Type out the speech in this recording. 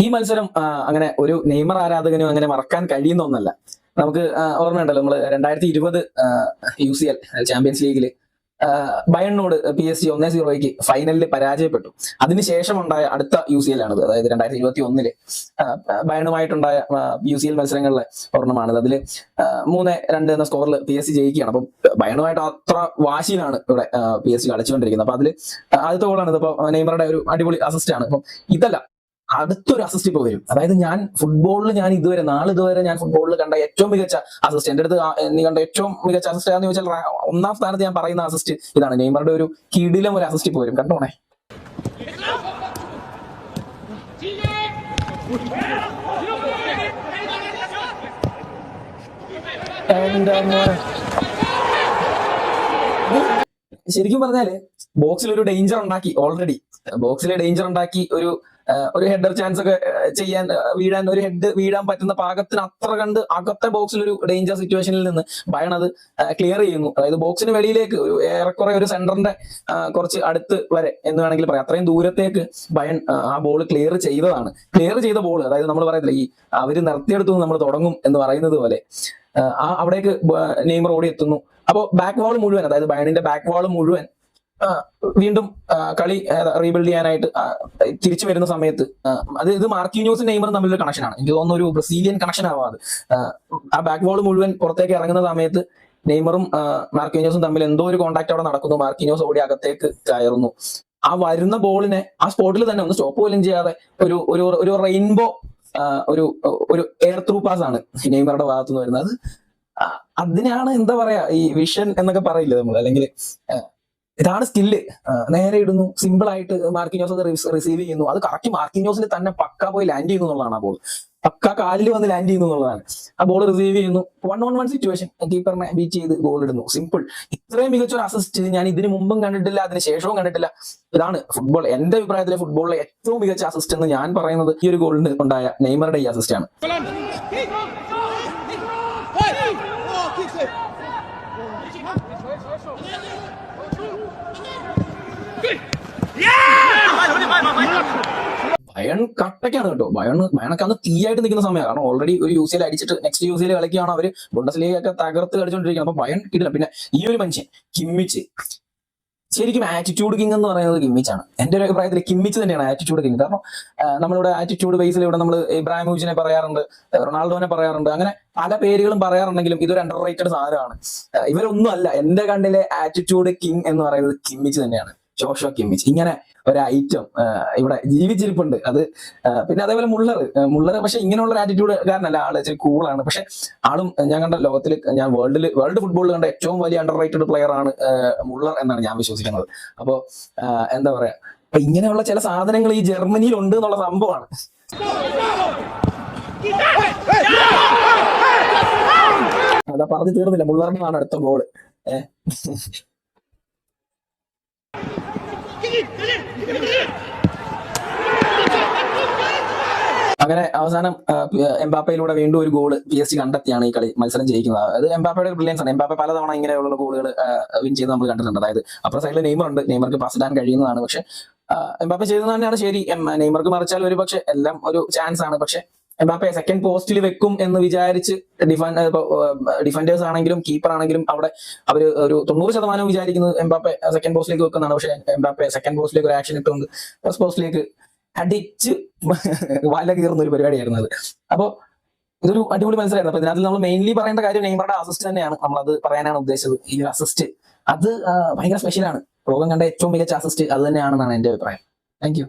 ഈ മത്സരം അങ്ങനെ ഒരു നെയ്മർ ആരാധകനും അങ്ങനെ മറക്കാൻ കഴിയുന്ന ഒന്നല്ല. നമുക്ക് ഓർമ്മയുണ്ടല്ലോ നമ്മൾ രണ്ടായിരത്തി ഇരുപത് യു സി എൽ ചാമ്പ്യൻസ് ലീഗിൽ ബയണിനോട് പി എസ് ജി ഒന്നേ സീറോയ്ക്ക് ഫൈനലിൽ പരാജയപ്പെട്ടു. അതിനുശേഷം ഉണ്ടായ അടുത്ത യു സി എൽ ആണത് അതായത് രണ്ടായിരത്തി ഇരുപത്തി ഒന്നിൽ ബയണുമായിട്ടുണ്ടായ യു സി എൽ മത്സരങ്ങളിലെ ഒരെണ്ണമാണത് അതിൽ മൂന്ന് രണ്ട് എന്ന സ്കോറിൽ പി എസ് സി ജയിക്കുകയാണ്. അപ്പം ബയണുമായിട്ട് അത്ര വാശിയിലാണ് ഇവിടെ പി എസ് സി കളിച്ചുകൊണ്ടിരിക്കുന്നത്. അപ്പൊ അതിൽ ആദ്യത്തെ ഗോളാണ് ഇതിപ്പോ നെയ്മറുടെ ഒരു അടിപൊളി അസിസ്റ്റ് ആണ്. അപ്പം ഇതല്ല അടുത്തൊരു അസിസ്റ്റ് ഇപ്പൊ വരും. അതായത് ഞാൻ ഫുട്ബോളിൽ ഞാൻ ഇതുവരെ നാളെ ഇതുവരെ ഞാൻ ഫുട്ബോളിൽ കണ്ട ഏറ്റവും മികച്ച അസിസ്റ്റ് എന്റെ അടുത്ത് നീ കണ്ട ഏറ്റവും മികച്ച അസിസ്റ്റ് ആണെന്ന് ചോദിച്ചാൽ ഒന്നാം സ്ഥാനത്ത് ഞാൻ പറയുന്ന അസിസ്റ്റ് ഇതാണ്. നെയ്മറുടെ ഒരു കിടിലം ഒരു അസിസ്റ്റ് ഇപ്പൊ വരും. കണ്ടോണേ ശരിക്കും പറഞ്ഞാൽ ബോക്സിൽ ഒരു ഡേഞ്ചർ ഉണ്ടാക്കി ഓൾറെഡി ബോക്സിൽ ഡേഞ്ചർ ഉണ്ടാക്കി ഒരു ഒരു ഹെഡർ ചാൻസ് ഒക്കെ ചെയ്യാൻ വീഴാൻ ഒരു ഹെഡ് വീഴാൻ പറ്റുന്ന പാകത്തിന് അത്ര കണ്ട് അകത്തെ ബോക്സിൽ ഒരു ഡേഞ്ചർ സിറ്റുവേഷനിൽ നിന്ന് ബയൺ അത് ക്ലിയർ ചെയ്യുന്നു. അതായത് ബോക്സിന് വെളിയിലേക്ക് ഒരു ഏറെക്കുറെ ഒരു സെന്ററിന്റെ കുറച്ച് അടുത്ത് വരെ എന്ന് വേണമെങ്കിൽ പറയാം. അത്രയും ദൂരത്തേക്ക് ബയൺ ആ, ബോൾ ക്ലിയർ ചെയ്തതാണ്. ക്ലിയർ ചെയ്ത ബോൾ അതായത് നമ്മൾ പറയത്തില്ല ഈ അവർ നിർത്തിയെടുത്തു നമ്മൾ തുടങ്ങും എന്ന് പറയുന്നത് പോലെ ആ, അവിടേക്ക് നെയ്മർ ഓടി എത്തുന്നു. അപ്പോൾ ബാക്ക് വാൾ മുഴുവൻ അതായത് ബയണിന്റെ ബാക്ക് വാൾ മുഴുവൻ വീണ്ടും കളി റീബിൽഡ് ചെയ്യാനായിട്ട് തിരിച്ചു വരുന്ന സമയത്ത് അത് ഇത് മാർക്കിന്യൂസും നെയ്മറും തമ്മിലൊരു കണക്ഷനാണ് എനിക്ക് തോന്നുന്നു ഒരു ബ്രസീലിയൻ കണക്ഷൻ ആവാം അത് ആ, ബാക്ക് ബോൾ മുഴുവൻ പുറത്തേക്ക് ഇറങ്ങുന്ന സമയത്ത് നെയ്മറും മാർക്കിന്യോസും തമ്മിൽ എന്തോ ഒരു കോണ്ടാക്ട് അവിടെ നടക്കുന്നു. മാർക്കിന്യൂസ് ഓടി അകത്തേക്ക് കയറുന്നു. ആ വരുന്ന ബോളിനെ ആ സ്പോട്ടിൽ തന്നെ ഒന്ന് സ്റ്റോപ്പ് പോലും ചെയ്യാതെ ഒരു ഒരു ഒരു റെയിൻബോ ഒരു ഒരു എയർ ത്രൂ പാസ് ആണ് നെയ്മറുടെ ഭാഗത്തുനിന്ന് വരുന്നത്. അതിനാണ് എന്താ പറയാ ഈ വിഷൻ എന്നൊക്കെ പറയില്ലേ നമ്മൾ അല്ലെങ്കിൽ ഇതാണ് സ്കില്ല് നേരെ ഇടുന്നു. സിമ്പിൾ ആയിട്ട് മാർക്കിനോസ് റിസീവ് ചെയ്യുന്നു. അത് കറക്റ്റ് മാർക്കിനോസിന് തന്നെ പക്ക പോയി ലാൻഡ് ചെയ്യുന്നു എന്നുള്ളതാണ് ആ ബോൾ പക്ക കാലിൽ വന്ന് ലാൻഡ് ചെയ്യുന്നു എന്നുള്ളതാണ്. ആ ബോൾ റിസീവ് ചെയ്യുന്നു. വൺ ഓൺ വൺ സിറ്റുവേഷൻ കീപ്പറിനെ ബീറ്റ് ചെയ്ത് ഗോൾ ഇടുന്നു. സിമ്പിൾ ഇത്രയും മികച്ച ഒരു അസിസ്റ്റ് ഞാൻ ഇതിന് മുമ്പും കണ്ടിട്ടില്ല അതിന് ശേഷവും കണ്ടിട്ടില്ല. ഇതാണ് ഫുട്ബോൾ എന്റെ അഭിപ്രായത്തിലെ ഫുട്ബോളിലെ ഏറ്റവും മികച്ച അസിസ്റ്റ് എന്ന് ഞാൻ പറയുന്നത് ഈ ഒരു ഗോളിന് ഉണ്ടായ നെയ്മറുടെ ഈ അസിസ്റ്റ് ആണ്. ബയൺ കട്ടയ്ക്കാണ് കേട്ടോ. ബയൺ ബയണൊക്കെ അന്ന് തീയായിട്ട് നിൽക്കുന്ന സമയമാണ് കാരണം ഓൾറെഡി ഒരു യു സി എൽ അടിച്ചിട്ട് നെക്സ്റ്റ് യു സി എൽ കളിക്കുകയാണ് അവർ. ബുണ്ടസ് ലീഗൊക്കെ തകർത്ത് കളിച്ചുകൊണ്ടിരിക്കുന്നത് അപ്പൊ ബയൺ കിട്ടില്ല. പിന്നെ ഈ ഒരു മനുഷ്യൻ കിമ്മിച്ച് ശരിക്കും ആറ്റിറ്റ്യൂഡ് കിങ് എന്ന് പറയുന്നത് കിമ്മിച്ചാണ് എന്റെ ഒരു അഭിപ്രായത്തിൽ കിമ്മിച്ച് തന്നെയാണ് ആറ്റിറ്റ്യൂഡ് കിങ് കാരണം നമ്മളിവിടെ ആറ്റിറ്റ്യൂഡ് ബേസിൽ ഇവിടെ നമ്മൾ ഇബ്രാഹിമോവിച്ചിനെ പറയാറുണ്ട് റൊണാൾഡോനെ പറയാറുണ്ട് അങ്ങനെ പല പേരുകളും പറയാറുണ്ടെങ്കിലും ഇതൊരു അണ്ടർ റേറ്റഡ് സാധനമാണ്. ഇവരൊന്നും അല്ല എന്റെ കണ്ടിലെ ആറ്റിറ്റ്യൂഡ് കിങ് എന്ന് പറയുന്നത് കിമ്മിച്ച് തന്നെയാണ്. Joshua Kimmich. ഇങ്ങനെ ഒരു ഐറ്റം ഇവിടെ ജീവിച്ചിരിപ്പുണ്ട്. അത് പിന്നെ അതേപോലെ മുള്ളർ മുള്ളർ പക്ഷെ ഇങ്ങനെയുള്ള ഒരു ആറ്റിറ്റ്യൂഡ് കാരണല്ല ആൾ ഇച്ചിരി കൂളാണ് പക്ഷെ ആളും ഞാൻ കണ്ട ലോകത്തിൽ ഞാൻ വേൾഡിൽ വേൾഡ് ഫുട്ബോളിൽ കണ്ട ഏറ്റവും വലിയ അണ്ടർ റേറ്റഡ് പ്ലെയർ ആണ് മുള്ളർ എന്നാണ് ഞാൻ വിശ്വസിക്കുന്നത്. അപ്പോ എന്താ പറയാ? അപ്പൊ ഇങ്ങനെയുള്ള ചില സാധനങ്ങൾ ഈ ജർമ്മനിയിൽ ഉണ്ട് എന്നുള്ള സംഭവമാണ്. അതാ പറഞ്ഞു തീർന്നില്ല. മുള്ളറിനാണ് അടുത്ത ഗോൾ ഏഹ് അങ്ങനെ അവസാനം എംബാപ്പയിലൂടെ വീണ്ടും ഒരു ഗോൾ പി എസ് സി കണ്ടെത്തിയാണ് ഈ കളി മത്സരം ജയിക്കുന്നത്. അത് എംബാപ്പയുടെ ബ്രില്യൻസ് ആണ്. എംബാപ്പ പലതവണ ഇങ്ങനെയുള്ള ഗോളുകൾ വിൻ ചെയ്ത് നമ്മൾ കണ്ടിട്ടുണ്ട്. അതായത് അപ്പുറ സൈഡിൽ നെയ്മർ ഉണ്ട്. നെയ്മർക്ക് പാസ് ഇടാൻ കഴിയുന്നതാണ്. പക്ഷെ എംബാപ്പ ചെയ്തത് തന്നെയാണ് ശരി. നെയ്മർക്ക് മറിച്ചാൽ ഒരു പക്ഷെ എല്ലാം ഒരു ചാൻസ് ആണ്. പക്ഷെ എംബാപ്പയെ സെക്കൻഡ് പോസ്റ്റിൽ വെക്കും എന്ന് വിചാരിച്ച് ഡിഫൻ ഡിഫൻഡേഴ്സ് ആണെങ്കിലും കീപ്പർ ആണെങ്കിലും അവിടെ അവർ ഒരു തൊണ്ണൂറ് ശതമാനം വിചാരിക്കുന്നത് എംബാപ്പെ സെക്കൻഡ് പോസ്റ്റിലേക്ക് വെക്കുന്നതാണ്. പക്ഷെ എംബാപ്പെ സെക്കൻഡ് പോസ്റ്റിലേക്ക് ഒരു ആക്ഷൻ ഇട്ടുകൊണ്ട് ഫസ്റ്റ് പോസ്റ്റിലേക്ക് അടിച്ച് വല കീറുന്ന ഒരു പരിപാടിയായിരുന്നു അത്. അപ്പോൾ ഇതൊരു അടിപൊളി മത്സരമായിരുന്നു. അപ്പൊ ഇതിനകത്ത് നമ്മൾ മെയിൻലി പറയേണ്ട കാര്യം നെയ്മറുടെ അസിസ്റ്റ് തന്നെയാണ്. നമ്മൾ അത് പറയാനാണ് ഉദ്ദേശിച്ചത്. ഈ ഒരു അസിസ്റ്റ് അത് ഭയങ്കര സ്പെഷ്യലാണ് ലോകം കണ്ട ഏറ്റവും മികച്ച അസിസ്റ്റ് അത് തന്നെയാണെന്നാണ് എന്റെ അഭിപ്രായം. താങ്ക്